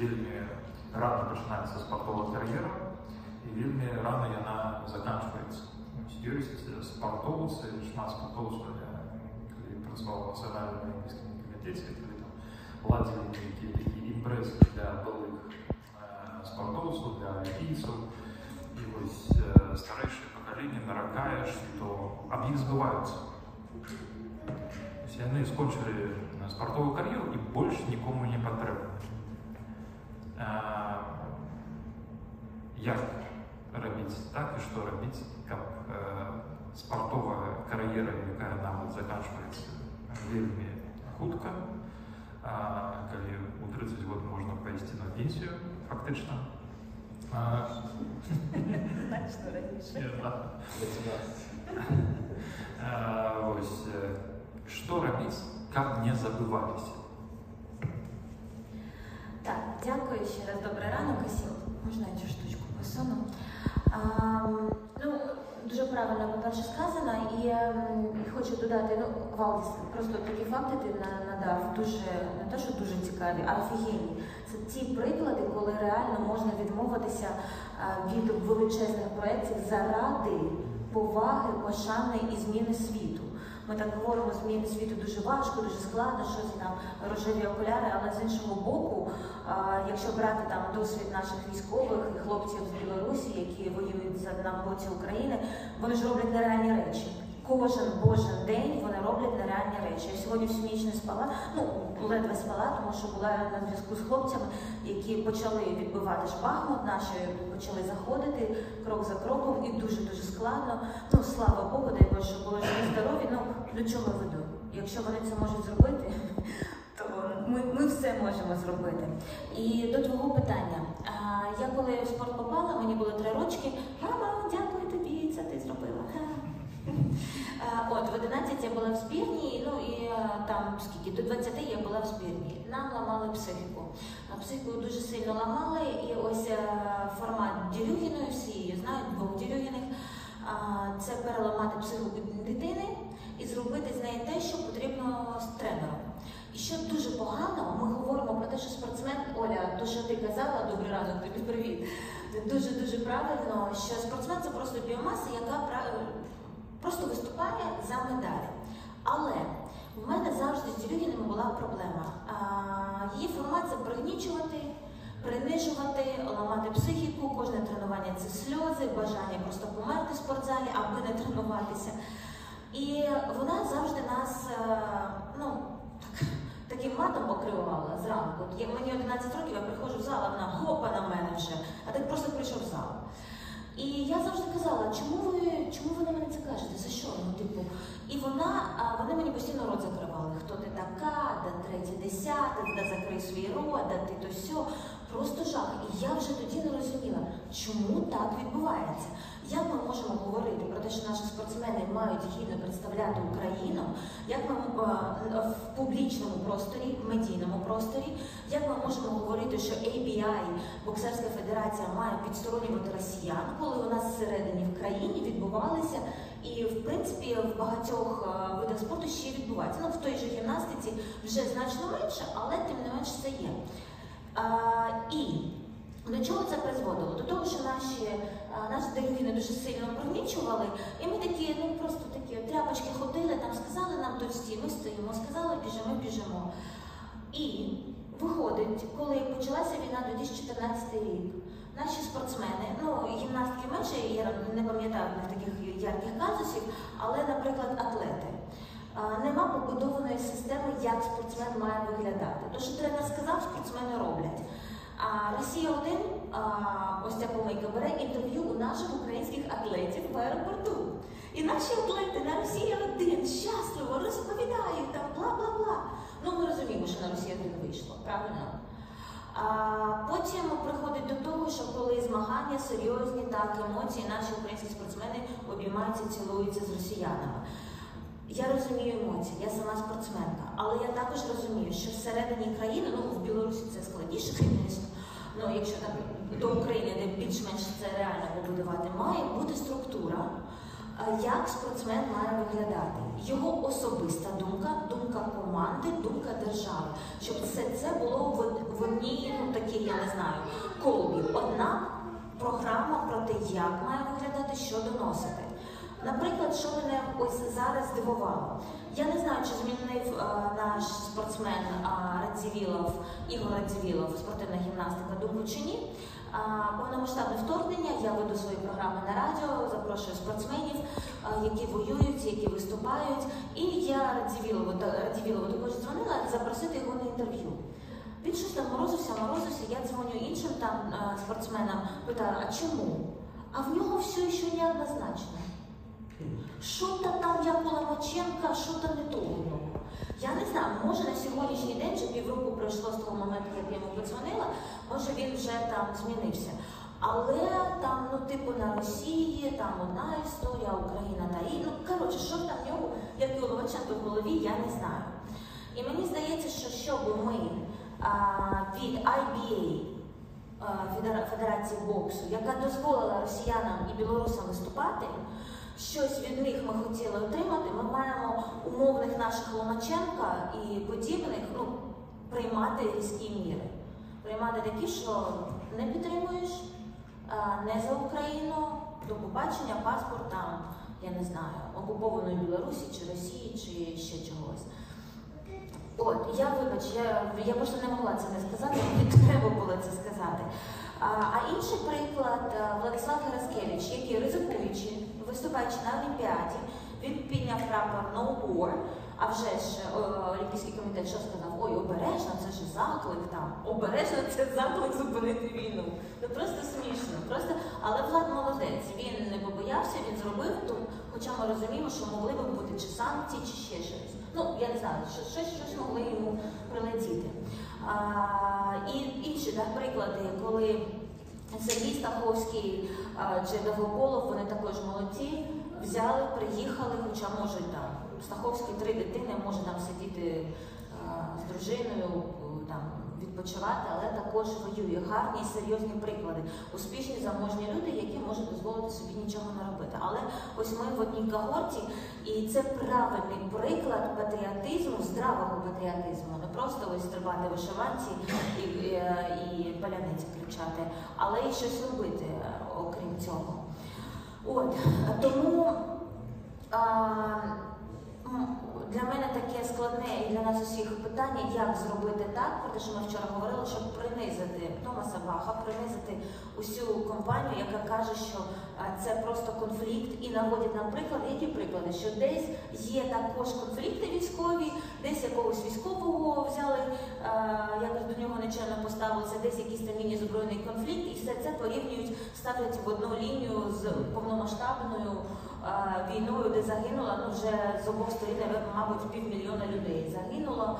вельмі рано пачынаецца спартовая кар'ера і вельмі рана яна заканчваецца. Ёсць спартоўцы, шмат спартоўцаў, калі працаваў у нацыянальным алімпійскім камітэце, калі там ладзілі нейкія такія імпрэзы для былых э, спартоўцаў, для алімпійцаў. І вось э, старэйшае пакаленне наракае, што аб іх збываюцца. Вось Яны скончылі спартовую кар'еру і больш нікому не патрэбны. Э, Як рабіць так і што рабіць, каб э, спартовая кар'ера, якая нават заканчваецца вельмі хутка, а, калі у 30 год можна пайсці на пенсію фактычна. А, Значно раніше. не, да. А, Вось э, што рабіць, каб не забываліся. Дякую ще раз. Добрий ранок усім. Можна цю штучку посуну? А, ну, дуже правильно, по-перше, сказано, і ем, хочу додати, ну, Валдіс, просто такі факти ти на- надав дуже, не те, що дуже цікаві, а офігенні. Це ті приклади, коли реально можна відмовитися від величезних проєктів заради поваги, пошани і зміни світу. Ми так говоримо, зміни світу дуже важко, дуже складно, щось там рожеві окуляри, але з іншого боку, якщо брати там досвід наших військових і хлопців з Білорусі, які воюють на боці України, вони ж роблять нереальні речі. Кожен божий день вони роблять нереальні речі. Я сьогодні всю ніч не спала, ну ледве спала, тому що була на зв'язку з хлопцями, які почали відбивати ж Бахмут, наші почали заходити крок за кроком, і дуже дуже складно. Ну слава Богу, дай Боже, були живі здорові. Ну до чого веду? Якщо вони це можуть зробити, то ми, ми все можемо зробити. І до твого питання. Я коли в спорт попала, мені було три рочки. Мама, дякую тобі, це ти зробила. Ха. Е, От, в 11 я була в збірні, ну і е, там скільки, до 20 я була в збірні. Нам ламали психіку. Психіку дуже сильно ламали, і ось е, формат Дірюгіної, всі її знають, двох Дірюгіних, це переламати психіку дитини і зробити з неї те, що потрібно з тренером. І що дуже погано, ми говоримо про те, що спортсмен, Оля, то, що ти казала, добрий ранок, тобі привіт. Дуже дуже правильно, що спортсмен це просто біомаса, яка просто виступає за медалі. Але в мене завжди з Ділюгіними була проблема. Її формат це пригнічувати, принижувати, ламати психіку, кожне тренування це сльози, бажання просто померти в спортзалі, аби не тренуватися. І вона завжди нас е, ну, так, таким матом покривала зранку. Мені 11 років, я приходжу в зал, а вона гопа на мене вже, а ти просто прийшов в зал. І я завжди казала, чому ви, чому ви на мене це кажете? За що? Ну, типу, і вона, а вони мені постійно рот закривали. Хто ти така, да третє, десяте, да закрий свій рот, да ти то сьо. Просто жах. І я вже тоді не розуміла, чому так відбувається. Як ми можемо говорити про те, що наші спортсмени мають гідно представляти Україну, як ми в публічному просторі, в медійному просторі, як ми можемо говорити, що ABI, боксерська федерація, має підсторонювати росіян, коли у нас всередині в країні відбувалися, і в принципі в багатьох видах спорту ще відбувається. Ну в той же гімнастиці вже значно менше, але тим не менш це є. А, і до чого це призводило? Наші деревини дуже сильно пригнічували, і ми такі, ну просто такі тряпочки ходили, там сказали нам тут стій, ми стоїмо, сказали, біжимо, біжимо. І виходить, коли почалася війна 2014 рік, наші спортсмени, ну гімнастки менше, я не пам'ятаю таких ярких казусів, але, наприклад, атлети. Нема побудованої системи, як спортсмен має виглядати. То, що тренер сказав, спортсмени роблять. А Росія 1 ось ця помийка бере інтерв'ю у наших українських атлетів в аеропорту. І наші атлети на Росія 1 щасливо розповідають там бла-бла-бла. Ну ми розуміємо, що на Росію 1 вийшло, правильно? А потім приходить до того, що коли змагання серйозні, так емоції, наші українські спортсмени обіймаються, цілуються з росіянами. Я розумію емоції, я сама спортсменка, але я також розумію, що всередині країни, ну в Білорусі це складніше, звісно. Ну, якщо так до України, де більш-менш це реально побудувати, має бути структура, як спортсмен має виглядати. Його особиста думка, думка команди, думка держави. Щоб все це було в, одній, ну такій, я не знаю, колбі. одна програма про те, як має виглядати, що доносити. Наприклад, що мене ось зараз здивувало. Я не знаю, чи змінив е, наш спортсмен е, Радзівілов, Ігор Радзівілов, спортивна гімнастика, думку чи ні. Повномасштабне вторгнення, я веду свої програми на радіо, запрошую спортсменів, які воюють, які виступають. І я Радзівілову, Радзівілову також дзвонила запросити його на інтерв'ю. Він щось там морозився, морозився, я дзвоню іншим там спортсменам, питаю, а чому? А в нього все ще не однозначно. Що-то там, як у Ломаченка, що-то не то у нього. Я не знаю, може на сьогоднішній день вже півроку пройшло з того моменту, як я йому подзвонила, може він вже там змінився. Але там, ну, типу, на Росії, там одна історія, Україна та і. Ну, коротше, що там в нього, як і у Ломаченка в голові, я не знаю. І мені здається, що щоб ми а, від IBA, а, Федерації боксу, яка дозволила росіянам і білорусам виступати, щось від них ми хотіли отримати, ми маємо умовних наших Ломаченка і подібних ну, приймати різкі міри. Приймати такі, що не підтримуєш, не за Україну, до побачення, паспорт там, я не знаю, окупованої Білорусі чи Росії, чи ще чогось. От, я вибач, я, я просто не могла це не сказати, мені треба було. А, інший приклад е, Владислав Гераскевич, який ризикуючи, виступаючи на Олімпіаді, він підняв прапор No War, а вже ж е, Олімпійський комітет що сказав? Ой, обережно, це ж заклик там. Обережно це заклик зупинити війну. Ну просто смішно. Просто, але Влад молодець. Він не побоявся, він зробив тут, хоча ми розуміємо, що могли би бути чи санкції, чи ще щось. Ну, я не знаю, що щось, щось могли йому прилетіти. А, і інші так, приклади, коли Сергій Стаховський чи Давополов, вони також молодці, взяли, приїхали, хоча можуть там. Стаховський три дитини може там сидіти з дружиною, там відпочивати, але також воює. Гарні і серйозні приклади. Успішні заможні люди, які можуть дозволити собі нічого не робити. Але ось ми в одній когорті, і це правильний приклад патріотизму, здравого патріотизму. Не просто ось стрибати вишиванці і, і, і паляниці кричати, але і щось робити е, окрім цього. От тому. А, для мене таке складне і для нас усіх питання, як зробити так, про те, що ми вчора говорили, щоб принизити Томаса Баха, принизити усю компанію, яка каже, що це просто конфлікт, і наводять нам приклади. Які приклади? Що десь є також конфлікти військові, десь якогось військового взяли, а, якось до нього нечайно поставилися, десь якийсь там міні-збройний конфлікт, і все це порівнюють, ставлять в одну лінію з повномасштабною війною, де загинуло ну, вже з обох сторін, мабуть, півмільйона людей загинуло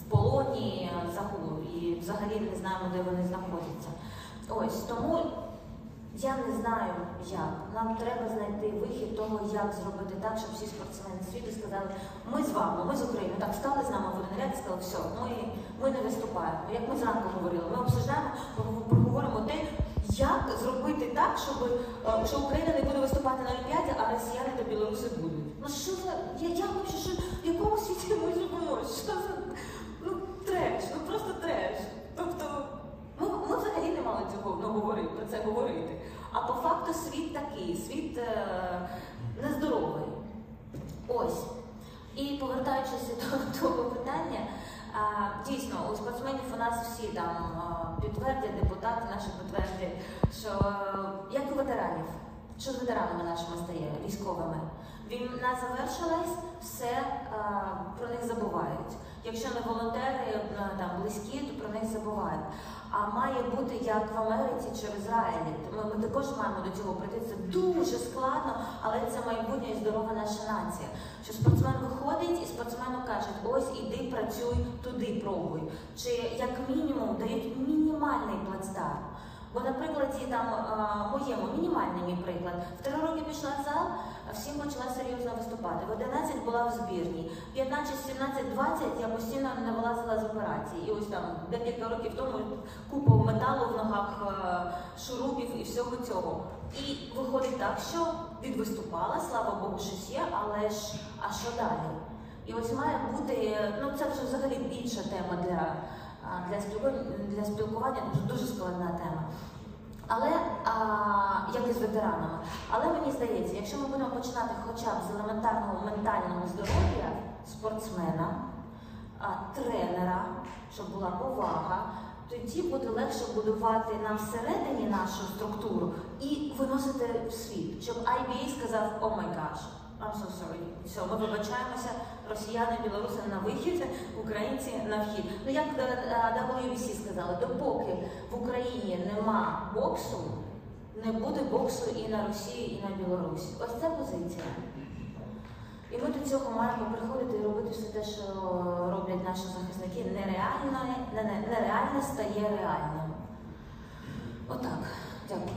в полоні і взагалі не знаємо, де вони знаходяться. Ось тому я не знаю, як. Нам треба знайти вихід того, як зробити так, щоб всі спортсмени світу сказали, ми з вами, ми з України. Так стали з нами в один ряд і сказали, все, ми, ми не виступаємо. Як ми зранку говорили, ми обсуждаємо, проговоримо те, як так, щоб е, що Україна не буде виступати на Олімпіаді, а росіяни та білоруси будуть. Ну що за я, я взагалі, що в якому світі ми живемо? Що за ну треш, ну просто треш. Тобто, ми, ми взагалі не мали цього ну, говорити, про це говорити. А по факту світ такий, світ е, нездоровий. Ось. І повертаючись до того питання, дійсно, у спортсменів у нас всі там підтвердять, депутати наші підтвердять, що е, як у ветеранів, що з ветеранами нашими стає військовими. Війна завершилась, все про них забувають. Якщо не волонтери е, там близькі, то про них забувають. А має бути як в Америці чи в Ізраїлі. Ми, ми також маємо до цього прийти. Це дуже складно, але це майбутнє і здорова наша нація. Що спортсмен виходить і спортсмену кажуть, ось іди працюй туди, пробуй. Чи як мінімум дають мінімальний плацдарм. Бо, наприклад, там моєму мінімальний мій приклад. В три роки пішла в зал, всім почала серйозно виступати. В 11 була в збірні. 15, 17, 20 я постійно не вилазила з операції. І ось там декілька років тому купа металу в ногах, е, шурупів і всього цього. І виходить так, що відвиступала, слава Богу, щось є, але ж а що далі? І ось має бути, ну це вже взагалі інша тема для для спілкування, для спілкування дуже складна тема. Але а, як і з ветеранами. Але мені здається, якщо ми будемо починати хоча б з елементарного ментального здоров'я спортсмена, а, тренера, щоб була повага, тоді буде легше будувати нам всередині нашу структуру і виносити в світ, щоб IBA сказав «О май гаш, I'm so sorry». Все, ми вибачаємося, росіяни, білоруси на вихід, українці на вхід. Ну як е, е, WBC сказали, допоки в Україні нема боксу, не буде боксу і на Росії, і на Білорусі. Ось це позиція. І ми до цього маємо приходити і робити все те, що роблять наші захисники. Нереальне, не- не- нереальне стає реальним. Отак. Дякую.